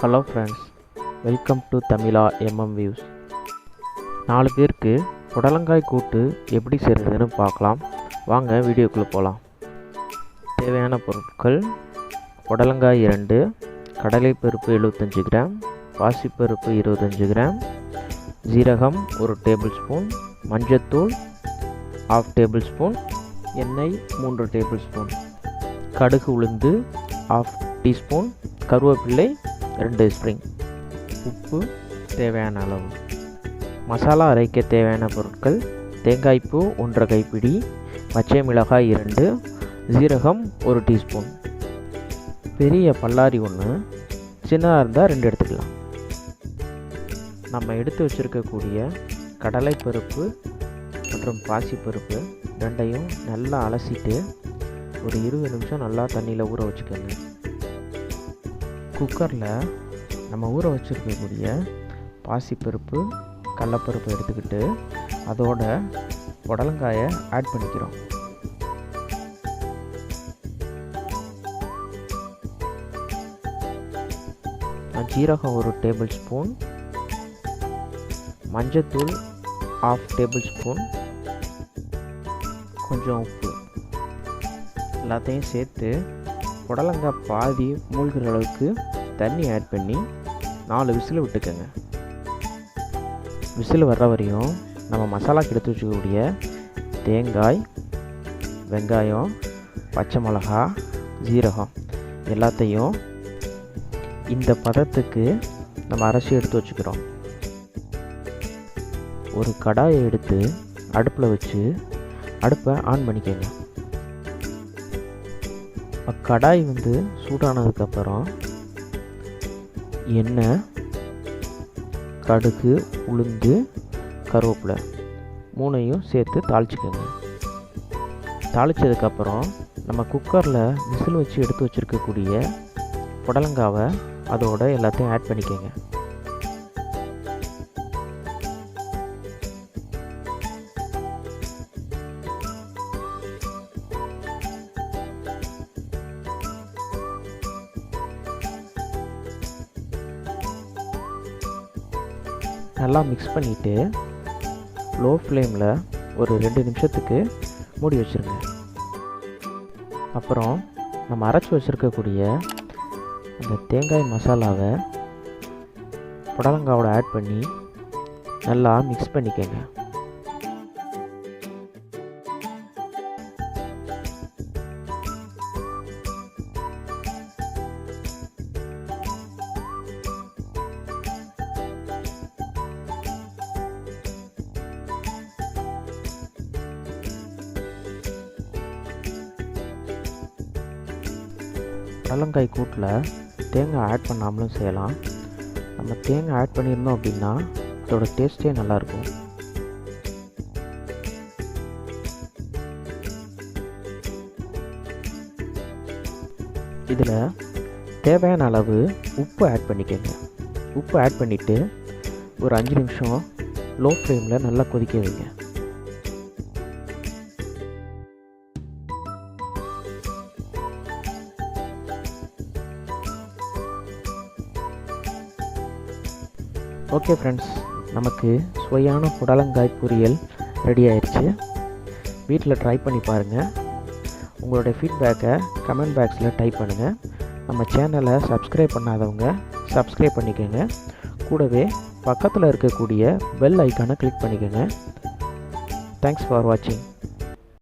Hello friends welcome to Tamizha MM views நாலு பேருக்கு புடலங்காய் கூட்டு எப்படி செய்கிறதுன்னு பார்க்கலாம். வாங்க வீடியோக்குள்ளே போகலாம் தேவையான பொருட்கள் புடலங்காய் இரண்டு கடலைப்பருப்பு எழுபத்தஞ்சு கிராம் பாசிப்பருப்பு இருபத்தஞ்சு கிராம் ஜீரகம் ஒரு டேபிள் ஸ்பூன் மஞ்சத்தூள் ஆஃப் டேபிள் ஸ்பூன் எண்ணெய் மூன்று டேபிள் ஸ்பூன் கடுகு உளுந்து ஆஃப் டீஸ்பூன் கருவேப்பிள்ளை ரெண்டு ஸ்ப்ரிங். உப்பு தேவையான அளவு. மசாலா அரைக்க தேவையான பொருட்கள் தேங்காய்ப்பூ ஒன்றரை கைப்பிடி பச்சை மிளகாய் இரண்டு ஜீரகம் ஒரு டீஸ்பூன். பெரிய பல்லாரி ஒன்று சின்னதாக இருந்தால் ரெண்டு எடுத்துக்கலாம். நம்ம எடுத்து வச்சுருக்கக்கூடிய கடலைப்பருப்பு மற்றும் பாசிப்பருப்பு ரெண்டையும் நல்லா அலசிட்டு ஒரு இருபது நிமிஷம் நல்லா தண்ணியில் ஊற வச்சுக்கோங்க. குக்கரில் நம்ம ஊற வச்சுருக்கக்கூடிய பாசிப்பருப்பு கடலப்பருப்பு எடுத்துக்கிட்டு அதோட புடலங்காயை ஆட் பண்ணிக்கிறோம். ஜீரகம் ஒரு டேபிள் ஸ்பூன் மஞ்சத்தூள் ஆஃப் டேபிள் ஸ்பூன் கொஞ்சம் உப்பு. எல்லாத்தையும் சேர்த்து புடலங்காய் பாதி மூழ்கிற அளவுக்கு தண்ணி ஆட் பண்ணி நாலு விசில் விட்டுக்கோங்க. விசில் வர்ற வரையும் நம்ம மசாலாக்கு எடுத்து வச்சுக்கக்கூடிய தேங்காய் வெங்காயம் பச்சை மிளகா ஜீரகம் எல்லாத்தையும் இந்த பதத்துக்கு நம்ம அரைச்சி எடுத்து வச்சுக்கிறோம். ஒரு கடாயை எடுத்து அடுப்பில் வச்சு அடுப்பை ஆன் பண்ணிக்கோங்க. கடாய் வந்து சூடானதுக்கப்புறம் எண்ணெய் கடுகு உளுந்து கருவேப்பிலை மூணையும் சேர்த்து தாளிச்சிக்கோங்க. தாளித்ததுக்கப்புறம் நம்ம குக்கரில் விசில் வச்சு எடுத்து வச்சுருக்கக்கூடிய புடலங்காவை அதோட எல்லாத்தையும் ஆட் பண்ணிக்கோங்க. நல்லா மிக்ஸ் பண்ணிவிட்டு லோ ஃப்ளேமில் ஒரு ரெண்டு நிமிஷத்துக்கு மூடி வச்சுருங்க. அப்புறம் நம்ம அரைச்சி வச்சுருக்கக்கூடிய அந்த தேங்காய் மசாலாவை புடலங்காவோட ஆட் பண்ணி நல்லா மிக்ஸ் பண்ணிக்கோங்க. புடலங்காய் கூட்டில் தேங்காய் ஆட் பண்ணாமலும் செய்யலாம். நம்ம தேங்காய் ஆட் பண்ணியிருந்தோம் அப்படின்னா அதோட டேஸ்ட்டே நல்லாயிருக்கும். இதில் தேவையான அளவு உப்பு ஆட் பண்ணிக்கோங்க. உப்பு ஆட் பண்ணிவிட்டு ஒரு அஞ்சு நிமிஷம் லோ ஃப்ளேமில் நல்லா கொதிக்க வைங்க. ஓகே ஃப்ரெண்ட்ஸ் நமக்கு சுவையான புடலங்காய் பொரியல் ரெடி ஆயிடுச்சு வீட்டில் ட்ரை பண்ணி பாருங்கள் உங்களுடைய ஃபீட்பேக்கை கமெண்ட் பாக்ஸில் டைப் பண்ணுங்கள் நம்ம சேனலை சப்ஸ்கிரைப் பண்ணாதவங்க சப்ஸ்கிரைப் பண்ணிக்கோங்க. கூடவே பக்கத்தில் இருக்கக்கூடிய பெல் ஐக்கானை கிளிக் பண்ணிக்கோங்க. தேங்க்ஸ் ஃபார் வாட்சிங்